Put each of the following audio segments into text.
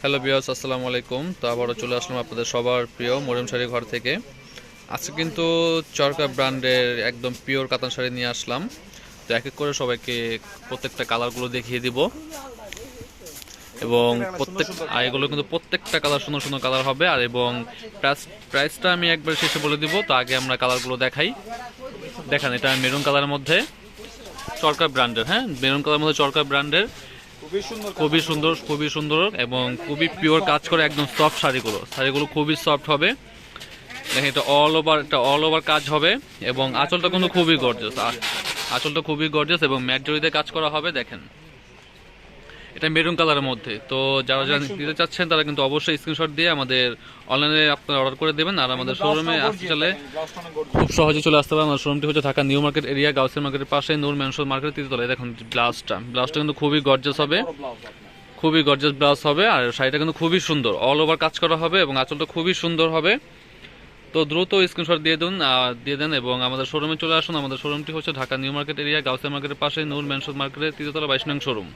Hello বিয়াস আসসালামু আলাইকুম। তো আবারও চলে আসলাম আপনাদের সবার প্রিয় মরিয়ম শাড়ি ঘর থেকে। আজকে কিন্তু চরকা ব্র্যান্ডের একদম পিওর কাতান শাড়ি নিয়ে আসলাম। তো এক এক করে সবাইকে প্রত্যেকটা কালারগুলো দেখিয়ে দিব। এবং প্রত্যেক এগুলো কিন্তু প্রত্যেকটা কালার সুন্দর সুন্দর কালার হবে। আর এবং প্রাইস প্রাইসটা আমি একবার শেষে বলে দিব। তো আগে আমরা কালারগুলো দেখাই। দেখান, এটা মেরুন কালারের মধ্যে চরকা ব্র্যান্ডের হ্যাঁ? মেরুন কালারের মধ্যে চরকা ব্র্যান্ডের। খুবই সুন্দর খুবই সুন্দর এবং খুবই পিওর কাজ করে একদম সফট শাড়িগুলো। শাড়িগুলো খুবই সফট হবে। দেখেন এটা অল ওভার এটা অল ওভার কাজ হবে এবং আঁচলটা কিন্তু খুবই গর্জেস আঁচলটা খুবই গর্জেস এবং ম্যাট জড়িতে কাজ করা হবে দেখেন। এটা মেরুন কালারের মধ্যে। তো যারা যারা নিতে চাচ্ছেন তারা কিন্তু অবশ্যই স্ক্রিনশট দিয়ে আমাদের অনলাইনে আপনারা অর্ডার করে দেবেন। আর আমাদের শোরুমে আসতে চলে খুব সহজে চলে আসতে পারে আমাদের শোরুমটি হচ্ছে ঢাকা নিউ মার্কেট এরিয়া গাউসের মার্কেটের পাশে নূর ম্যানসন মার্কেট তলায় দেখুন ব্লাউজটা ব্লাউজটা কিন্তু খুবই গর্জাস হবে। খুবই গর্জাস ব্লাউজ হবে। আর শাড়িটা কিন্তু খুবই সুন্দর। অল ওভার কাজ করা হবে এবং আঁচলটা খুবই সুন্দর হবে। তো দ্রুত স্ক্রিনশট দিয়ে দিন দিয়ে দেন এবং আমাদের শোরুমে চলে আসুন। আমাদের শোরুমটি হচ্ছে ঢাকা নিউ মার্কেট এরিয়া গাউসের মার্কেটের পাশে নূর ম্যানসন মার্কেটের তৃতীয়তলা বাইশ নং শোরুম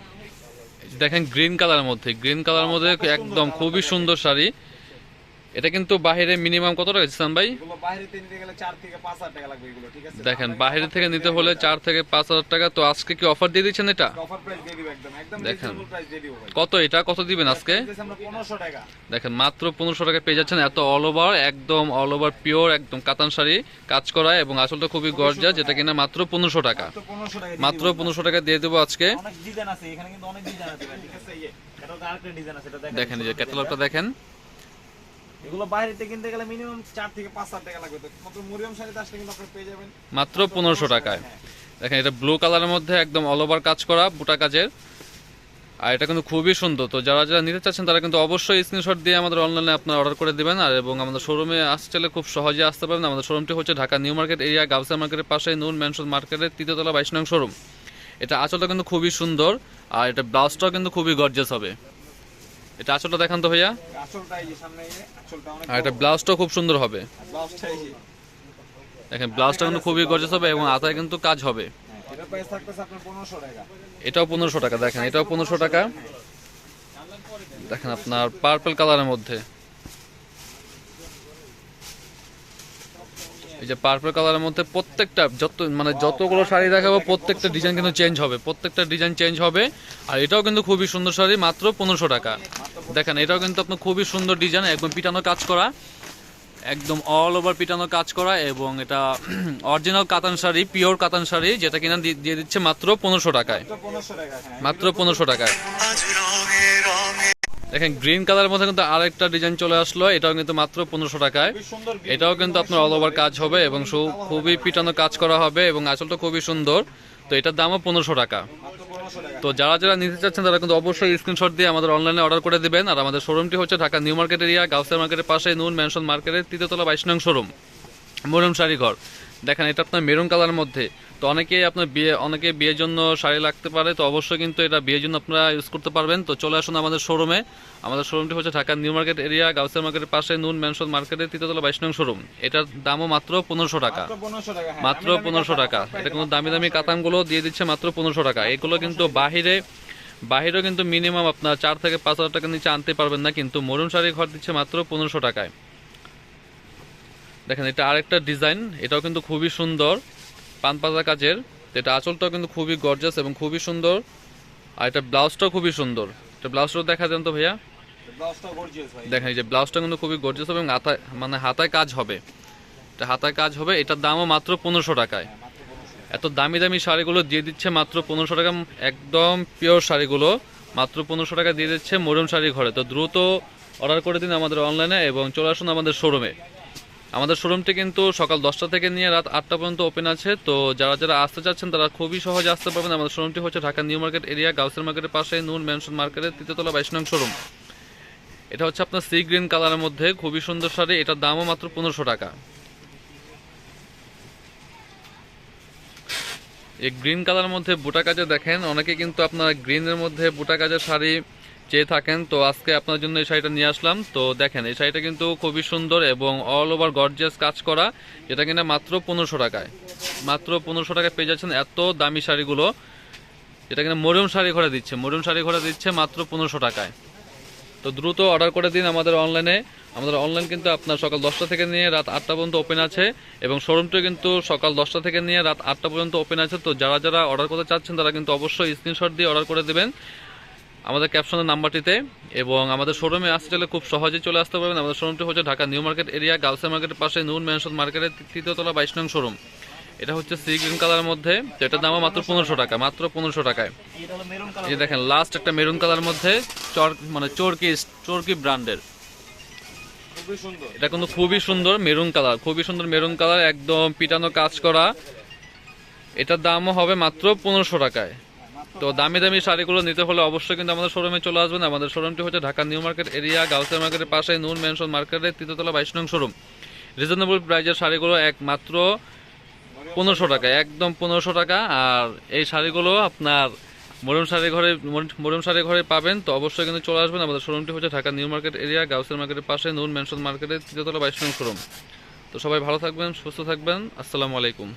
দেখেন গ্রিন কালারের মধ্যে গ্রিন কালারের মধ্যে একদম খুবই সুন্দর শাড়ি। এটা কিন্তু বাহিরে মিনিমাম কত টাকা ইসলাম ভাই? দেখেন বাইরে থেকে নিতে হলে চার থেকে পাঁচ হাজার টাকা তো আজকে কি অফার দিয়ে দিচ্ছেন এটা? দেখেন। কত এটা? কত দিবেন আজকে? দেখেন মাত্র পনেরোশো টাকা পেয়ে যাচ্ছেন এত অল ওভার একদম অল ওভার পিওর একদম কাতান শাড়ি কাজ করা এবং আসলটা খুবই গর্জা যেটা কিনা মাত্র পনেরোশো টাকা। মাত্র পনেরোশো টাকা দিয়ে দেবো আজকে। দেখেন। দেখেন এই যে ক্যাটালগটা দেখেন। এগুলো বাইরে থেকে কিনতে গেলে মিনিমাম চার থেকে পাঁচ হাজার টাকা লাগবে। তো মাত্র মরিয়ম শাড়িতে আসলে কিন্তু আপনি পেয়ে যাবেন। মাত্র পনেরোশো টাকায়। দেখেন এটা ব্লু কালারের মধ্যে একদম অল ওভার কাজ করা বুটা কাজের। আর এটা কিন্তু খুবই সুন্দর। তো যারা যারা নিতে চাচ্ছেন তারা কিন্তু অবশ্যই স্ক্রিনশট দিয়ে আমাদের অনলাইনে আপনারা অর্ডার করে দেবেন। আর এবং আমাদের শোরুমে আসতে খুব সহজে আসতে পারেন আমাদের শোরুমটি হচ্ছে ঢাকা নিউ মার্কেট এরিয়া গাউসা মার্কেটের পাশে নুন ম্যানশন মার্কেটের তৃতীয়তলা বাইশ নং শোরুম এটা আঁচলটা কিন্তু খুবই সুন্দর। আর এটা ব্লাউজটাও কিন্তু খুবই গর্জাস হবে। এটা আঁচলটা দেখান তো ভাইয়া। আর এটা ব্লাউজটাও খুব সুন্দর হবে। দেখেন ব্লাউজটা কিন্তু খুবই গর্জাস হবে এবং আতায় কিন্তু কাজ হবে। হ্যাঁ, এটাও পনেরোশো টাকা দেখেন এটাও পনেরোশো টাকা। দেখেন আপনার পার্পল কালারের মধ্যে। এই যে পার্পল কালারের মধ্যে প্রত্যেকটা যত মানে যতগুলো শাড়ি দেখাবো, প্রত্যেকটা ডিজাইন কিন্তু চেঞ্জ হবে। প্রত্যেকটা ডিজাইন চেঞ্জ হবে। আর এটাও কিন্তু খুবই সুন্দর শাড়ি, মাত্র পনেরোশো টাকা। দেখেন, এটাও কিন্তু আপনার খুবই সুন্দর ডিজাইন একদম পিটানো কাজ করা। একদম অল ওভার পিটানো কাজ করা এবং এটা অরিজিনাল কাতান শাড়ি পিওর কাতান শাড়ি, যেটা কিনা দিয়ে দিচ্ছে মাত্র পনেরোশো টাকায়। মাত্র পনেরোশো টাকায়। দেখেন গ্রিন কালারের মধ্যে কিন্তু আরেকটা ডিজাইন চলে আসলো। এটাও কিন্তু মাত্র পনেরোশো টাকায়। এটাও কিন্তু আপনার অল ওভার কাজ হবে এবং খুবই পিটানো কাজ করা হবে এবং আঁচলটা খুবই সুন্দর। তো এটার দামও পনেরোশো টাকা। তো যারা যারা নিতে চাচ্ছেন, তারা কিন্তু অবশ্যই স্ক্রিনশট দিয়ে আমাদের অনলাইনে অর্ডার করে দিবেন। আর আমাদের শোরুমটি হচ্ছে Dhaka New Market area, Gausia মার্কেটের পাশে, নুন ম্যানশন মার্কেটের তৃতীয়তলা বাইশ নং শোরুম মরুম শাড়ি ঘর দেখেন এটা আপনার মেরুন কালারের মধ্যে। তো অনেকে আপনার বিয়ে অনেকে বিয়ের জন্য শাড়ি লাগতে পারে তো অবশ্যই কিন্তু এটা বিয়ের জন্য আপনারা ইউজ করতে পারবেন। তো চলে আসুন আমাদের শোরুমে আমাদের শোরুমটি হচ্ছে Dhaka New Market area Gausia মার্কেটের পাশে নুন ম্যানশন মার্কেটের তৃতীয়তলা বাইশ নং শোরুম এটার দামও মাত্র পনেরোশো টাকা। মাত্র পনেরোশো টাকা হ্যাঁ। এটা কিন্তু দামি দামি কাতানগুলো দিয়ে দিচ্ছে মাত্র পনেরোশো টাকা। এগুলো কিন্তু বাহিরে বাহিরেও কিন্তু মিনিমাম আপনার চার থেকে পাঁচ হাজার টাকা নিচে আনতে পারবেন না কিন্তু মরুন শাড়ি ঘর দিচ্ছে মাত্র পনেরোশো টাকায়। দেখেন এটা আরেকটা ডিজাইন এটাও কিন্তু খুবই সুন্দর। পান পাতা কাজের এটা আঁচলটাও কিন্তু খুবই গর্জাস এবং খুবই সুন্দর। আর এটা ব্লাউজটাও খুবই সুন্দর। এটা ব্লাউজটাও দেখা দেন তো ভাইয়া? দেখেন এই যে ব্লাউজটা কিন্তু খুবই গর্জাস এবং হাতায় মানে হাতায় কাজ হবে। এটা হাতায় কাজ হবে এটার দামও মাত্র পনেরোশো টাকায়। হ্যাঁ, এত দামি দামি শাড়িগুলো দিয়ে দিচ্ছে মাত্র পনেরোশো টাকা একদম পিওর শাড়িগুলো। মাত্র পনেরোশো টাকা দিয়ে দিচ্ছে মরুম শাড়ি ঘরে। তো দ্রুত অর্ডার করে দিন আমাদের অনলাইনে এবং চলে আসুন আমাদের শোরুমে আমাদের শোরুমটি কিন্তু সকাল দশটা থেকে নিয়ে রাত আটটা পর্যন্ত ওপেন আছে। তো যারা যারা আসতে চাচ্ছেন, তারা খুবই সহজে আসতে পারবেন। আমাদের শোরুমটি হচ্ছে ঢাকা নিউ মার্কেট এরিয়া গাউসের মার্কেটের পাশে নুন ম্যানশন মার্কেটের তৃতীয়তলা বাইশ নং শোরুম। এটা হচ্ছে আপনার সি গ্রিন কালারের মধ্যে, খুবই সুন্দর শাড়ি। এটার দামও মাত্র পনেরোশো টাকা। এই গ্রিন কালারের মধ্যে বুটা কাজে দেখেন, অনেকে কিন্তু আপনার গ্রিনের মধ্যে বুটা কাজের শাড়ি চেয়ে থাকেন। তো আজকে আপনার জন্য এই শাড়িটা নিয়ে আসলাম। তো দেখেন, এই শাড়িটা কিন্তু খুবই সুন্দর এবং অল ওভার গর্জিয়াস কাজ করা। এটা কিনা মাত্র পনেরোশো টাকায়। মাত্র পনেরোশো টাকায় পেয়ে যাচ্ছেন এত দামি শাড়িগুলো। এটা কিনা মরিয়ম শাড়ি ঘরে দিচ্ছে। মরিয়ম শাড়ি ঘরে দিচ্ছে মাত্র পনেরোশো টাকায়। তো দ্রুত অর্ডার করে দিন আমাদের অনলাইনে আমাদের অনলাইন কিন্তু আপনার সকাল দশটা থেকে নিয়ে রাত আটটা পর্যন্ত ওপেন আছে এবং শোরুমটা কিন্তু সকাল দশটা থেকে নিয়ে রাত আটটা পর্যন্ত ওপেন আছে। তো যারা যারা অর্ডার করতে চাচ্ছেন তারা কিন্তু অবশ্যই স্ক্রিনশট দিয়ে অর্ডার করে দেবেন। আমাদের ক্যাপশনের নাম্বারটিতে এবং আমাদের শোরুমে আসতে চাইলে খুব সহজেই চলে আসতে পারবেন। আমাদের শোরুমটি হচ্ছে ঢাকা নিউ মার্কেট এরিয়া, গার্লসে মার্কেটের পাশে নুন ম্যানশন মার্কেটের তৃতীয় তলা বাইশ নং শোরুম এটা হচ্ছে সি গ্রিন কালারের মধ্যে তো এটার দামও মাত্র পনেরোশো টাকা, মাত্র পনেরোশো টাকায়। এই দেখেন লাস্ট একটা মেরুন কালার মধ্যে চর মানে চরকি চরকি ব্র্যান্ডের এটা কিন্তু খুবই সুন্দর মেরুন কালার খুবই সুন্দর মেরুন কালার একদম পিটানো কাজ করা। এটার দামও হবে মাত্র পনেরোশো টাকায়। তো দামি দামি শাড়িগুলো নিতে হলে অবশ্যই কিন্তু আমাদের শোরুমে চলে আসবেন। আমাদের শোরুমটি হচ্ছে Dhaka New Market area, Gausia মার্কেটের পাশে নুন ম্যানশন মার্কেটের তৃতীয়তলা বাইশ নং শোরুম রিজনেবল প্রাইজের শাড়িগুলো একমাত্র পনেরোশো টাকা, একদম পনেরোশো টাকা। আর এই শাড়িগুলো আপনার মরুম শাড়ি ঘরে মরুম শাড়ি ঘরে পাবেন। তো অবশ্যই কিন্তু চলে আসবেন। আমাদের শোরুমটি হচ্ছে ঢাকা নিউ মার্কেট এরিয়া গাউসের মার্কেটের পাশে নুন ম্যানশন মার্কেটের তৃতীয়তলা বাইশ নং শোরুম তো সবাই ভালো থাকবেন, সুস্থ থাকবেন। আসসালামু আলাইকুম।